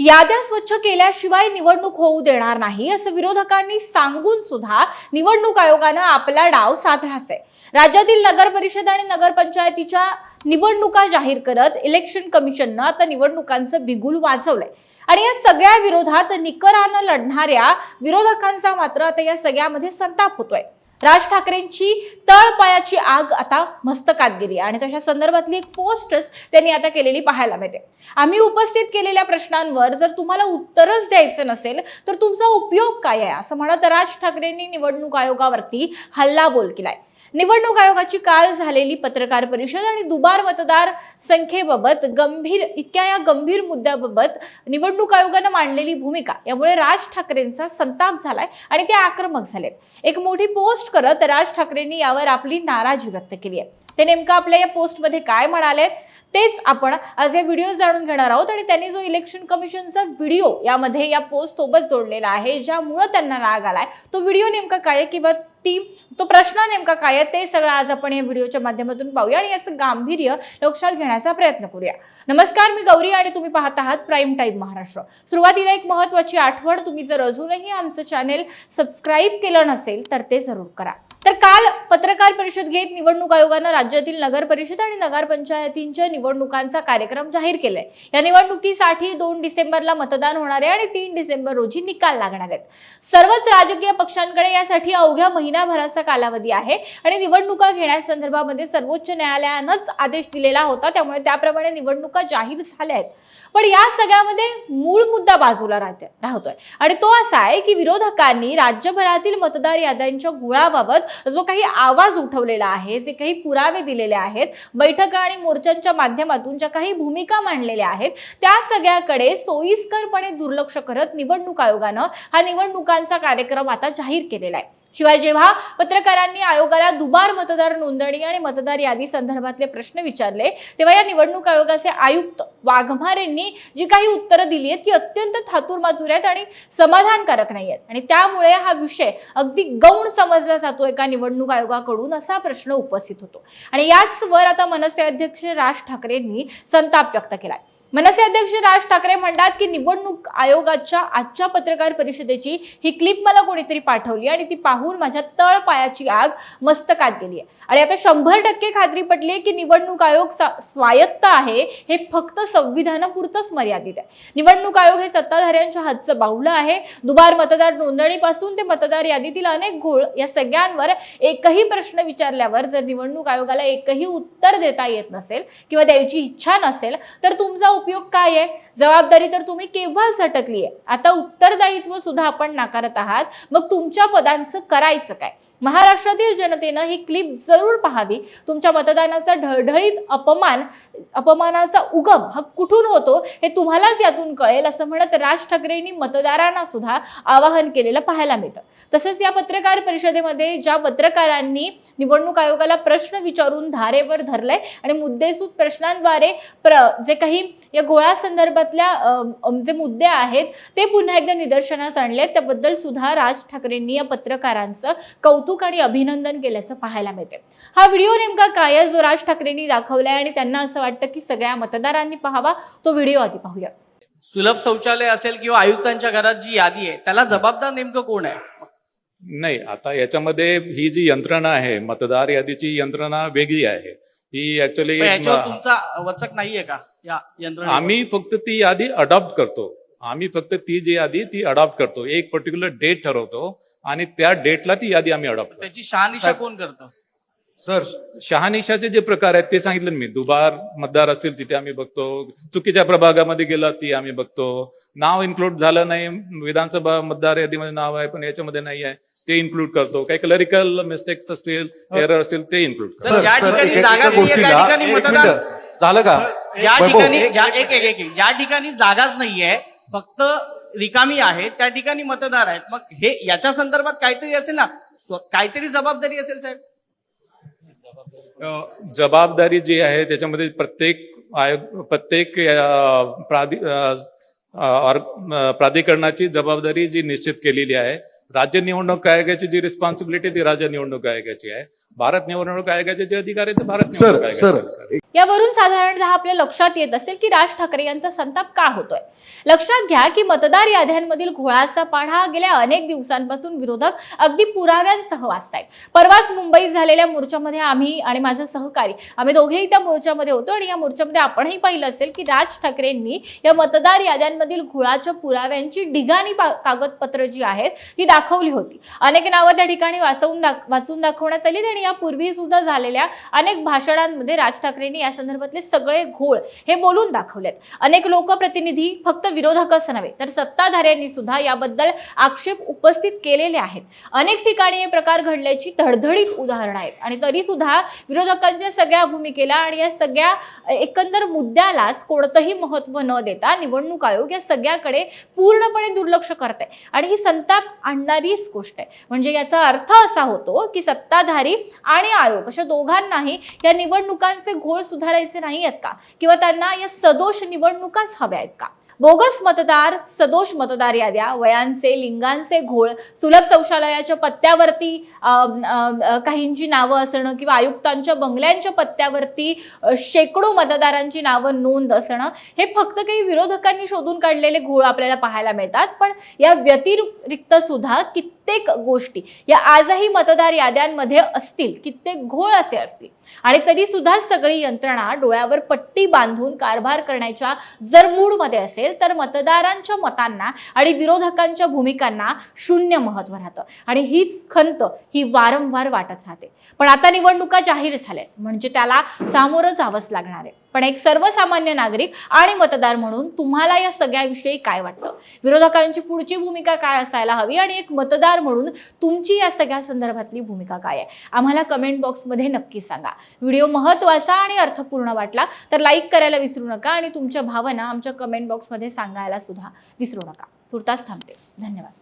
याद्या स्वच्छ केल्याशिवाय निवडणूक होऊ देणार नाही असं विरोधकांनी सांगून सुद्धा निवडणूक आयोगानं आपला डाव साधलाच आहे. राज्यातील नगर परिषद आणि नगरपंचायतीच्या निवडणुका जाहीर करत इलेक्शन कमिशननं आता निवडणुकांचं बिगुल वाजवलंय. आणि या सगळ्या विरोधात निकरानं लढणाऱ्या विरोधकांचा मात्र आता या सगळ्यामध्ये संताप होतोय. राज ठाकरेंची तळपायाची आग आता मस्तकात गेली आणि तशा संदर्भातली एक पोस्टच त्यांनी आता केलेली पाहायला मिळते. आम्ही उपस्थित केलेल्या प्रश्नांवर जर तुम्हाला उत्तरच द्यायचं नसेल तर तुमचा उपयोग काय आहे? असं म्हणत राज ठाकरेंनी निवडणूक आयोगावरती हल्लाबोल केलाय. निवडणूक आयोगाची काल झालेली पत्रकार परिषद आणि दुबार मतदार संख्येबाबत गंभीर इतक्या या गंभीर मुद्द्याबाबत निवडणूक आयोगानं मांडलेली भूमिका. यामुळे राज ठाकरेंचा संताप झालाय आणि ते आक्रमक झालेत. एक मोठी पोस्ट करत राज ठाकरेंनी यावर आपली नाराजी व्यक्त केली आहे. ते नेमकं आपल्या या पोस्टमध्ये काय म्हणालेत तेच आपण आज या व्हिडिओ जाणून घेणार आहोत आणि त्यांनी जो इलेक्शन कमिशनचा व्हिडिओ यामध्ये या पोस्ट सोबत जोडलेला आहे ज्यामुळं त्यांना राग आलाय तो व्हिडिओ नेमका काय किंवा ती. तो प्रश्न नेमका काय आहे ते सगळं आज आपण या व्हिडिओच्या माध्यमातून पाहूया आणि याचं गांभीर्य लक्षात घेण्याचा प्रयत्न करूया. नमस्कार मी गौरी आणि तुम्ही पाहत आहात प्राईम टाईम महाराष्ट्र. सुरुवातीला एक महत्वाची आठवण तुम्ही जर अजूनही आमचं चॅनेल सबस्क्राईब केलं नसेल तर ते जरूर करा. तर काल पत्रकार परिषद घेत निवडणूक आयोगानं राज्यातील नगर परिषद आणि नगरपंचायतींच्या निवडणुकांचा कार्यक्रम जाहीर केलाय. या निवडणुकीसाठी दोन डिसेंबरला मतदान होणार आहे आणि तीन डिसेंबर रोजी निकाल लागणार आहेत. सर्वच राजकीय पक्षांकडे यासाठी अवघ्या महिनाभराचा कालावधी आहे आणि निवडणुका घेण्यासंदर्भामध्ये सर्वोच्च न्यायालयानंच आदेश दिलेला होता. त्यामुळे त्याप्रमाणे निवडणुका जाहीर झाल्या आहेत. पण या सगळ्यामध्ये मूळ मुद्दा बाजूला राहते राहतोय. आणि तो असा आहे की विरोधकांनी राज्यभरातील मतदार याद्यांच्या गुळाबाबत जो काही आवाज उठवलेला आहे जे काही पुरावे दिलेले आहेत बैठका आणि मोर्चांच्या माध्यमातून ज्या काही भूमिका मांडलेल्या आहेत त्या सगळ्याकडे सोयीस्करपणे दुर्लक्ष करत निवडणूक आयोगानं हा निवडणुकांचा कार्यक्रम आता जाहीर केलेला आहे. शिवाय जेव्हा पत्रकारांनी आयोगाला दुबार मतदार नोंदणी आणि मतदार यादी संदर्भातले प्रश्न विचारले तेव्हा या निवडणूक आयोगाचे आयुक्त वाघमारेंनी जी काही उत्तरं दिली आहेत ती अत्यंत थातूरमातूर आहेत आणि समाधानकारक नाही आहेत. आणि त्यामुळे हा विषय अगदी गौण समजला जातो एका निवडणूक आयोगाकडून असा प्रश्न उपस्थित होतो. आणि याच वर आता मनसे अध्यक्ष राज ठाकरेंनी संताप व्यक्त केलाय. मनसे अध्यक्ष राज ठाकरे म्हणतात की निवडणूक आयोगाच्या आजच्या पत्रकार परिषदेची ही क्लिप मला कोणीतरी पाठवली आणि ती पाहून माझ्या तळपायाची आग मस्तकात गेली आहे. आणि आता शंभर टक्के खात्री पटली आहे की निवडणूक आयोग सा- स्वायत्त आहे हे फक्त संविधानापुरतंच मर्यादित आहे. निवडणूक आयोग हे सत्ताधाऱ्यांच्या हातचं बाहुलं आहे. दुबार मतदार नोंदणीपासून ते मतदार यादीतील अनेक घोळ या सगळ्यांवर एकही प्रश्न विचारल्यावर जर निवडणूक आयोगाला एकही उत्तर देता येत नसेल किंवा द्यायची इच्छा नसेल तर तुमचा उपयोग काय आहे? जबाबदारी तर तुम्ही केव्हाच झटकली आहे आता उत्तरदायित्व सुद्धा आपण नाकारत आहात. मग तुमच्या पदांचं करायचं काय? महाराष्ट्रातील जनतेनं ही क्लिप जरूर पाहावी. तुमच्या मतदानाचा ढळढळीत अपमान अपमानाचा उगम हा कुठून होतो हे तुम्हालाच यातून कळेल असं म्हणत राज ठाकरेंनी मतदारांना सुद्धा आवाहन केलेलं पाहायला मिळतं. तसंच या पत्रकार परिषदेमध्ये ज्या पत्रकारांनी निवडणूक आयोगाला प्रश्न विचारून धारेवर धरलाय आणि मुद्देसूद प्रश्नांद्वारे प्र जे काही या गोळ्या संदर्भातल्या जे मुद्दे आहेत ते पुन्हा एकदा निदर्शनास आणले त्याबद्दल सुद्धा राज ठाकरेंनी या पत्रकारांचं कौतुक आणि अभिनंदन केल्याचं पाहायला मिळते हा व्हिडिओ नेमका काय जो राज ठाकरेंनी दाखवलाय आणि त्यांना असं वाटतं की सगळ्या मतदारांनी पाहावा तो व्हिडिओ आधी पाहूया. सुलभ शौचालय असेल किंवा आयुक्तांच्या घरात जी यादी आहे त्याला जबाबदार नेमकं कोण आहे? नाही आता याच्यामध्ये ही जी यंत्रणा आहे मतदार यादीची यंत्रणा वेगळी आहे. ही ऍक्च्युली तुमचा वचक नाहीये का या यंत्रणा आम्ही फक्त ती यादी अडॉप्ट करतो. आम्ही फक्त ती जी यादी ती अडॉप्ट करतो. एक पर्टिक्युलर डेट ठरवतो. आणि त्या डेटला ती यादी आम्ही अडॉप्ट करतो. त्याची शहानिशा कोण करतं? सर शहानिशाचे जे प्रकार आहेत ते सांगितलं मी. दुबार मतदार असतील तिथे आम्ही बघतो. चुकीच्या प्रभागामध्ये गेला ती आम्ही बघतो. नाव इन्क्लूड झालं नाही विधानसभा मतदार यादीमध्ये नाव आहे पण याच्यामध्ये नाही आहे ते इन्क्लूड करतो. काही क्लरिकल मिस्टेक्स असेल एरर असेल ते इन्क्लूड करतो. सर, ज्या सर, ठिकाणी एका- जागा एका नाहीये, त्या गोष्टीला- ठिकाणी एक मतदान- मिनिटं. झालं का? ज्या वैभव, ठिकाणी ज्या एक एक एक एक. ज्या ठिकाणी जागाच नाहीये फक्त रिकामी आहे त्या ठिकाणी मतदार आहेत. मग हे याच्या संदर्भात काहीतरी असेल ना? काहीतरी जबाबदारी असेल साहेब? जबाबदारी जी आहे त्याच्यामध्ये प्रत्येक आयोग प्रत्येक प्राधि- प्राधिकरणाची जबाबदारी जी निश्चित केलेली आहे. राज्य निवडणूक आयोगाची जी रिस्पॉन्सिबिलिटी ती राज्य निवडणूक आयोगाची आहे. भारत निवडणूक आयोगाचे जे अधिकार आहे ते भारत निवडणूक सर सर आहेत. यावरून साधारणतः आपल्या लक्षात येत असेल की राज ठाकरे यांचा संताप का होतोय? लक्षात घ्या की मतदार याद्यांमधील घोळाचा पाढा गेल्या अनेक दिवसांपासून विरोधक अगदी पुराव्यांसह वाचतायत परवाच मुंबईत झालेल्या मोर्चामध्ये आम्ही आणि माझे सहकारी आम्ही दोघेही त्या मोर्चामध्ये होतो आणि या मोर्चामध्ये आपणही पाहिलं असेल की राज ठाकरेंनी या मतदार याद्यांमधील घोळाच्या पुराव्यांची ढिगाणी पा- कागदपत्र जी आहेत ती दाखवली होती. अनेक नावं त्या ठिकाणी वाचवून दाख- वाचून दाखवण्यात आली आणि यापूर्वी सुद्धा झालेल्या अनेक भाषणांमध्ये राज ठाकरेंनी या संदर्भातले सगळे घोळ हे बोलून दाखवलेत. अनेक लोकप्रतिनिधी फक्त विरोधकच नव्हे तर सत्ताधाऱ्यांनी सुद्धा याबद्दल आक्षेप उपस्थित केलेले आहेत. अनेक ठिकाणी हे प्रकार घडल्याची धडधडीत उदाहरणं आहेत. आणि तरी सुद्धा विरोधकांच्या सगळ्या भूमिकेला आणि या सगळ्या एकंदर मुद्द्यालाच कोणतंही महत्त्व न देता निवडणूक आयोग या सगळ्याकडे पूर्णपणे दुर्लक्ष करत आहे आणि ही संताप आणणारीच गोष्ट आहे. म्हणजे याचा अर्थ असा होतो की सत्ताधारी आणि आयोग अशा दोघांनाही या निवडणुकांचे घोळ सुधारायचे नाही आहेत का? किंवा त्यांना या सदोष निवडणुकाच हव्या आहेत का? बोगस मतदार सदोष मतदार याद्या वयांचे लिंगांचे घोळ सुलभ शौचालयाच्या पत्त्यावरती काहींची नावं असणं किंवा आयुक्तांच्या बंगल्यांच्या पत्त्यावरती शेकडो मतदारांची नावं नोंद असणं हे फक्त काही विरोधकांनी शोधून काढलेले घोळ आपल्याला पाहायला मिळतात. पण या व्यतिरिक्त सुद्धा कित्येक गोष्टी या आजही मतदार याद्यांमध्ये असतील कित्येक घोळ असे असतील. आणि तरी सुद्धा सगळी यंत्रणा डोळ्यावर पट्टी बांधून कारभार करण्याच्या जर मूडमध्ये असेल असेल तर मतदारांच्या मतांना आणि विरोधकांच्या भूमिकांना शून्य महत्त्व राहतं. आणि हीच खंत ही वारंवार वाटत राहते. पण आता निवडणुका जाहीर झाल्यात. म्हणजे त्याला सामोरं जावंच लागणार आहे. पण एक सर्वसामान्य नागरिक आणि मतदार म्हणून तुम्हाला या सगळ्याविषयी काय वाटतं? विरोधकांची पुढची भूमिका काय असायला हवी आणि एक मतदार म्हणून तुमची या सगळ्या संदर्भातली भूमिका काय आहे? आम्हाला कमेंट बॉक्समध्ये नक्की सांगा. व्हिडिओ महत्त्वाचा आणि अर्थपूर्ण वाटला तर लाईक करायला विसरू नका आणि तुमच्या भावना आमच्या कमेंट बॉक्समध्ये सांगायला सुद्धा विसरू नका. तुर्तास थांबते. धन्यवाद.